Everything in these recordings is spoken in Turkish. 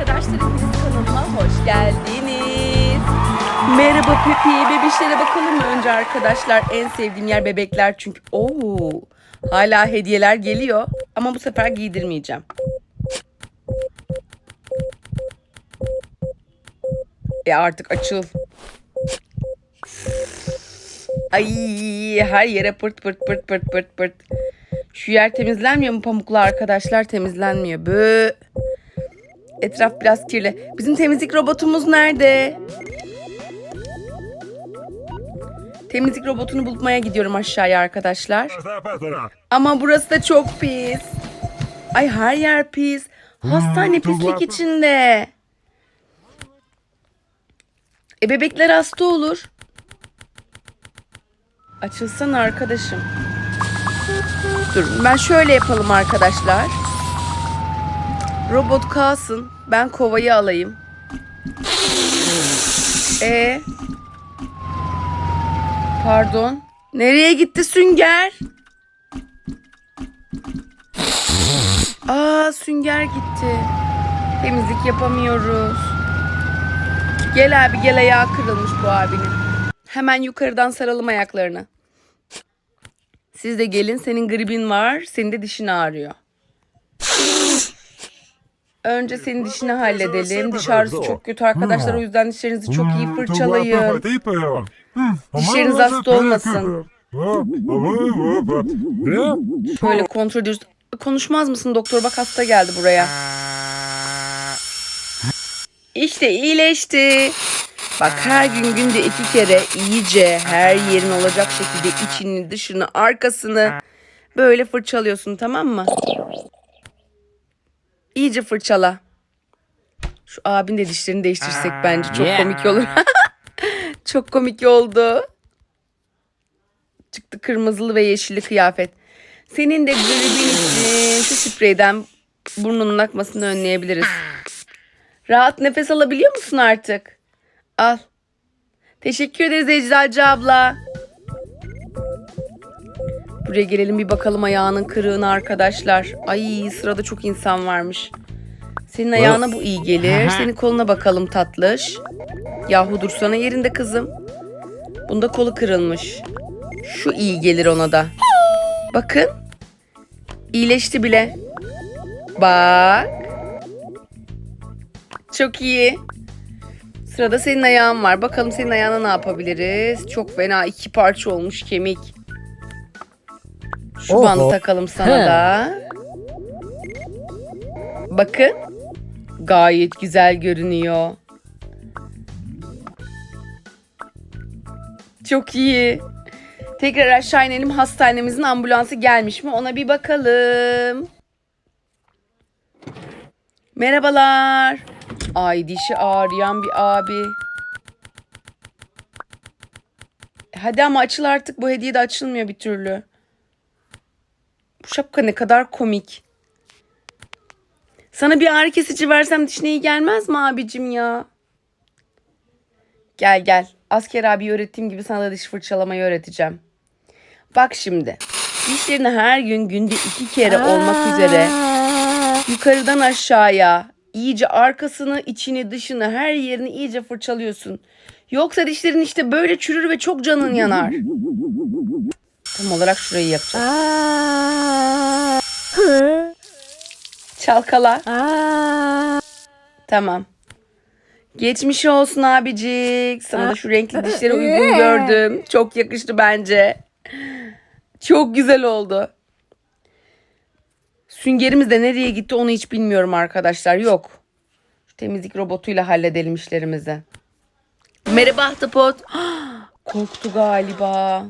arkadaşlar hepiniz kanalıma hoş geldiniz. Merhaba Pepi, bebişlere bakalım mı önce arkadaşlar? En sevdiğim yer bebekler çünkü Oo, hala hediyeler geliyor ama bu sefer giydirmeyeceğim. E artık açıl. Ay her yere pırt pırt pırt pırt pırt pırt. Şu yer temizlenmiyor mu pamuklu arkadaşlar? Temizlenmiyor. Bö. Etraf biraz kirli. Bizim temizlik robotumuz nerede? Temizlik robotunu bulmaya gidiyorum aşağıya arkadaşlar. Ama burası da çok pis. Ay her yer pis. Hastane pislik içinde. E bebekler hasta olur. Açılsana arkadaşım. Dur ben şöyle yapalım arkadaşlar. Robot kalsın. Ben kovayı alayım. E Pardon. Nereye gitti sünger? Aa sünger gitti. Temizlik yapamıyoruz. Gel abi gel ayağı kırılmış bu abinin. Hemen yukarıdan saralım ayaklarını. Siz de gelin senin gribin var. Senin de dişin ağrıyor. Önce senin dişini halledelim. Diş ağrısı çok kötü arkadaşlar. O yüzden dişlerinizi çok iyi fırçalayın. Dişleriniz hasta olmasın. Şöyle kontrol ediyoruz. Konuşmaz mısın doktor? Bak hasta geldi buraya. İşte iyileşti. Bak her gün günde iki kere iyice her yerin olacak şekilde içini, dışını, arkasını böyle fırçalıyorsun tamam mı? İyice fırçala. Şu abin de dişlerini değiştirsek bence çok komik olur. çok komik oldu. Çıktı kırmızılı ve yeşilli kıyafet. Senin de gribin için şu spreyden burnunun akmasını önleyebiliriz. Rahat nefes alabiliyor musun artık? Al. Teşekkür ederiz Eczacı abla. Buraya gelelim bir bakalım ayağının kırığına arkadaşlar. Ay sırada çok insan varmış. Senin ayağına bu iyi gelir. Senin koluna bakalım tatlış. Yahu dursana yerinde kızım. Bunda kolu kırılmış. Şu iyi gelir ona da. Bakın. İyileşti bile. Bak. Çok iyi. Sırada senin ayağın var. Bakalım senin ayağına ne yapabiliriz? Çok fena iki parça olmuş kemik. Şu Oho. bandı takalım sana He. da. Bakın. Gayet güzel görünüyor. Çok iyi. Tekrar aşağı inelim. Hastanemizin ambulansı gelmiş mi? Ona bir bakalım. Merhabalar. Ay dişi ağrıyan bir abi. Hadi ama açıl artık. Bu hediye de açılmıyor bir türlü. Şapka ne kadar komik. Sana bir ağrı kesici versem dişine iyi gelmez mi abicim ya? Gel gel. Asker abi öğrettiğim gibi sana da diş fırçalamayı öğreteceğim. Bak şimdi. Dişlerini her gün günde iki kere olmak üzere yukarıdan aşağıya iyice arkasını, içini, dışını, her yerini iyice fırçalıyorsun. Yoksa dişlerin işte böyle çürür ve çok canın yanar. Tam olarak şurayı yapacağız. Çalkala. Tamam. Geçmiş olsun abicik. Sana da şu renkli dişleri uygun gördüm. Çok yakıştı bence. Çok güzel oldu. Süngerimiz de nereye gitti onu hiç bilmiyorum arkadaşlar. Yok. Şu temizlik robotuyla halledelim işlerimizi. Merhaba Ahtapot. Korktu galiba.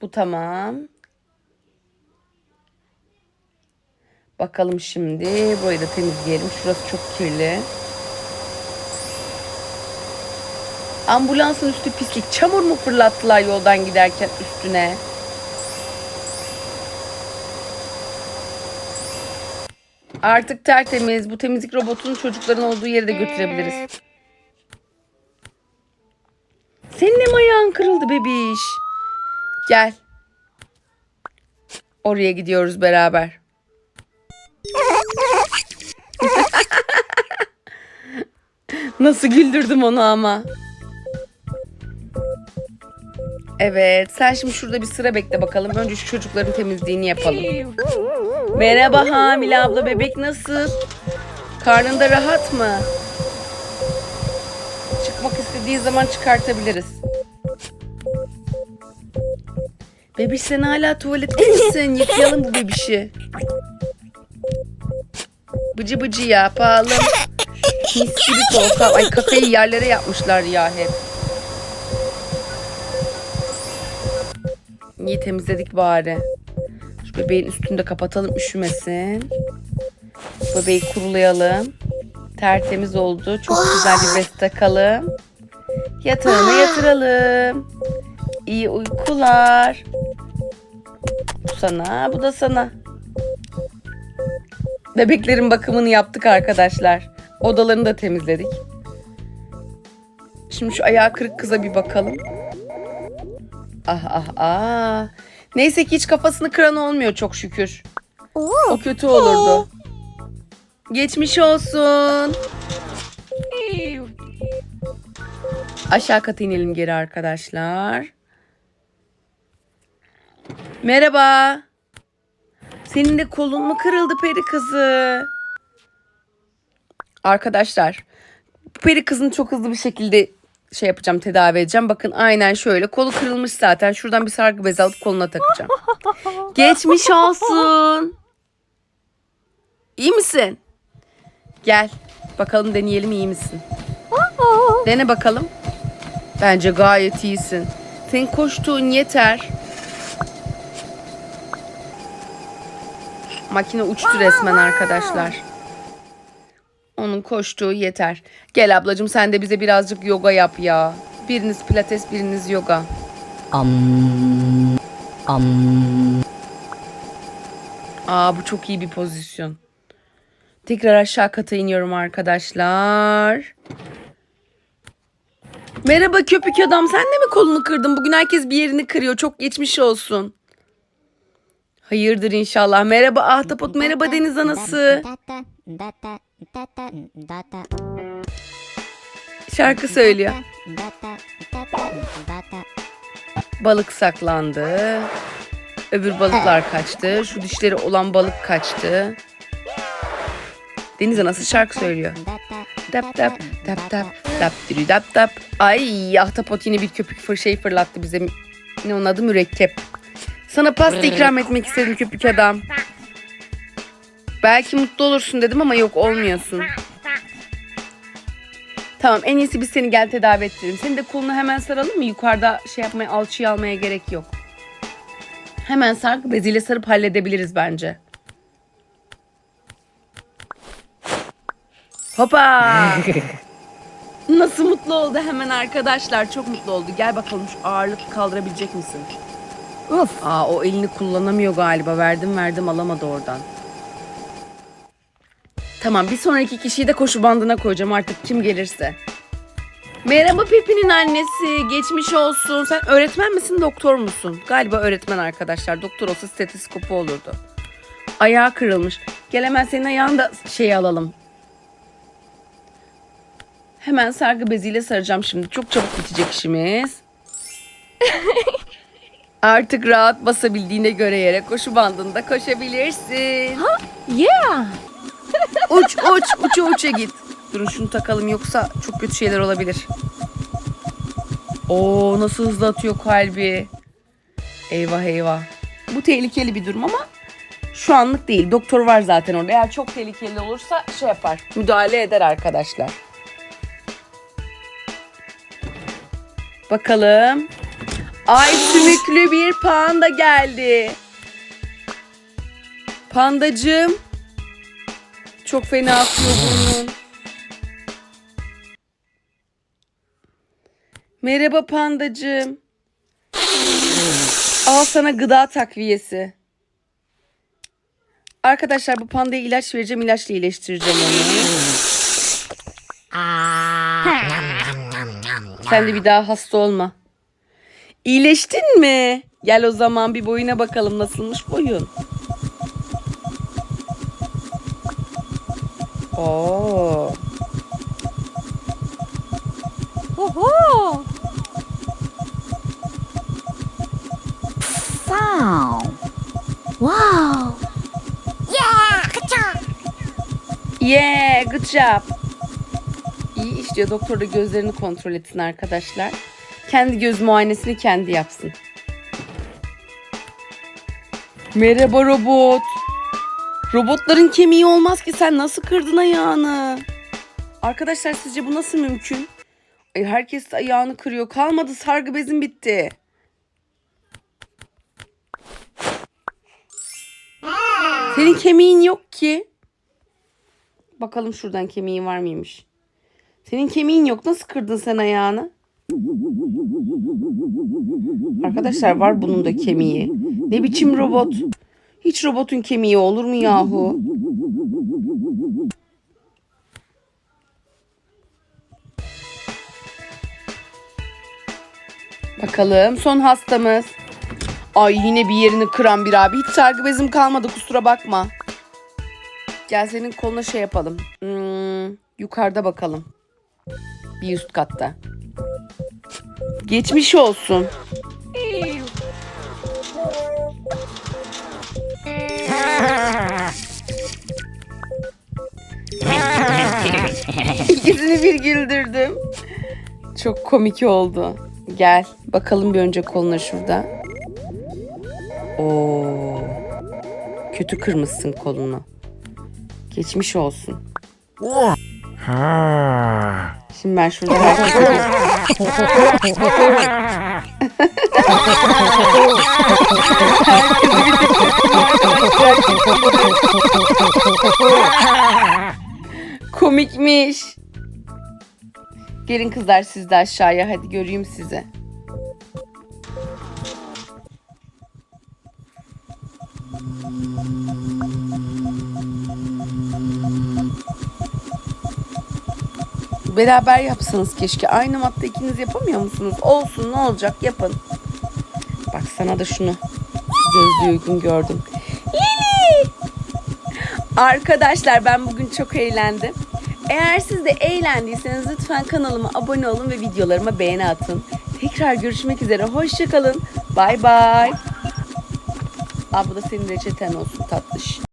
Bu tamam. Bakalım şimdi. Burayı da temizleyelim. Şurası çok kirli. Ambulansın üstü pislik. Çamur mu fırlattılar yoldan giderken üstüne? Artık tertemiz. Bu temizlik robotunun çocukların olduğu yere de götürebiliriz. Senin ayağın kırıldı bebiş? Gel. Oraya gidiyoruz beraber. Nasıl güldürdüm onu ama. Evet, sen şimdi şurada bir sıra bekle bakalım. Önce şu çocukların temizliğini yapalım. Merhaba hamile abla bebek nasıl? Karnında rahat mı? Çıkmak istediği zaman çıkartabiliriz. Bebiş sen hala tuvalette misin? Yıkayalım bu bebişi. Bıcı bıcı yapalım. Mis gibi korkak. Ay kakayı yerlere yapmışlar ya hep. İyi temizledik bari. Şu bebeğin üstünü de kapatalım üşümesin. Bebeği kurulayalım. Tertemiz oldu. Çok güzel bir bez takalım. Yatağına yatıralım. İyi uykular. Sana, bu da sana. Bebeklerin bakımını yaptık arkadaşlar. Odalarını da temizledik. Şimdi şu ayağı kırık kıza bir bakalım. Ah ah ah. Neyse ki hiç kafasını kıran olmuyor çok şükür. O kötü olurdu. Geçmiş olsun. Aşağı kata inelim geri arkadaşlar. Merhaba. Senin de kolun mu kırıldı peri kızı? Arkadaşlar peri kızını çok hızlı bir şekilde şey yapacağım tedavi edeceğim. Bakın aynen şöyle kolu kırılmış zaten. Şuradan bir sargı bezi alıp koluna takacağım. Geçmiş olsun. İyi misin? Gel. Bakalım deneyelim iyi misin? Dene bakalım. Bence gayet iyisin. Senin koştuğun yeter. Makine uçtu resmen arkadaşlar. Onun koştuğu yeter. Gel ablacığım sen de bize birazcık yoga yap ya. Biriniz pilates biriniz yoga. Am. Am. Aa bu çok iyi bir pozisyon. Tekrar aşağı kata iniyorum arkadaşlar. Merhaba köpük adam sen de mi kolunu kırdın? Bugün herkes bir yerini kırıyor. Çok geçmiş olsun. Hayırdır inşallah. Merhaba ahtapot, merhaba deniz anası. Şarkı söylüyor. Balık saklandı. Öbür balıklar kaçtı. Şu dişleri olan balık kaçtı. Deniz anası şarkı söylüyor. Tap tap tap tap tap dürü tap tap. Ay ahtapot yine bir köpük fır şey fırlattı bize. Ne onun adı mürekkep. Sana pasta ikram etmek istedim köpük adam. Belki mutlu olursun dedim ama yok olmuyorsun. Tamam en iyisi biz seni gel tedavi ettirelim. Senin de kolunu hemen saralım mı? Yukarıda şey yapmaya alçıyı almaya gerek yok. Hemen sargı beziyle sarıp halledebiliriz bence. Hopa! Nasıl mutlu oldu hemen arkadaşlar. Çok mutlu oldu. Gel bakalım şu ağırlık kaldırabilecek misin? Uf. Aa o elini kullanamıyor galiba. Verdim verdim alamadı oradan. Tamam bir sonraki kişiyi de koşu bandına koyacağım artık kim gelirse. Merhaba Pepi'nin annesi. Geçmiş olsun. Sen öğretmen misin doktor musun? Galiba öğretmen arkadaşlar. Doktor olsa stetoskopu olurdu. Ayağı kırılmış. Gel hemen senin ayağını da şey alalım. Hemen sargı beziyle saracağım şimdi. Çok çabuk bitecek işimiz. Artık rahat basabildiğine göre yere koşu bandında koşabilirsin. Yeah. Uç uç uça uça git. Durun şunu takalım yoksa çok kötü şeyler olabilir. Oo nasıl hızlı atıyor kalbi. Eyvah eyvah. Bu tehlikeli bir durum ama şu anlık değil. Doktor var zaten orada. Eğer çok tehlikeli olursa şey yapar. Müdahale eder arkadaşlar. Bakalım. Ay sümüklü bir panda geldi. Pandacığım. Çok fena akıyor burnun. Merhaba pandacığım. Al sana gıda takviyesi. Arkadaşlar bu pandaya ilaç vereceğim. ilaçla iyileştireceğim onu. Sen de bir daha hasta olma. İyileştin mi? Gel o zaman bir boyuna bakalım nasılmış boyun. Oo. Oho. Wow. Wow. Yeah, good job. İyi iş diyor. Doktor da gözlerini kontrol etsin arkadaşlar. Kendi göz muayenesini kendi yapsın. Merhaba robot. Robotların kemiği olmaz ki sen nasıl kırdın ayağını? Arkadaşlar sizce bu nasıl mümkün? Ay, herkes ayağını kırıyor. Kalmadı sargı bezin bitti. Senin kemiğin yok ki. Bakalım şuradan kemiği var mıymış? Senin kemiğin yok. Nasıl kırdın sen ayağını? Arkadaşlar var bunun da kemiği. Ne biçim robot? Hiç robotun kemiği olur mu yahu? Bakalım son hastamız. Ay yine bir yerini kıran bir abi. Hiç sargı bezim kalmadı kusura bakma. Gel senin koluna şey yapalım. Hmm, yukarıda bakalım. Bir üst katta. Geçmiş olsun. İkisini bir güldürdüm. Çok komik oldu. Gel bakalım bir önce koluna şurada. Oo. Kötü kırmışsın kolunu. Geçmiş olsun. Şimdi ben şurada bir- Komikmiş. Gelin kızlar siz de aşağıya hadi göreyim sizi. Beraber yapsanız keşke. Aynı matta ikiniz yapamıyor musunuz? Olsun ne olacak yapın. Bak sana da şunu gözlüğü uygun gördüm. Lili! Arkadaşlar ben bugün çok eğlendim. Eğer siz de eğlendiyseniz lütfen kanalıma abone olun ve videolarıma beğeni atın. Tekrar görüşmek üzere. Hoşçakalın. Bay bay. Da senin reçeten olsun tatlış.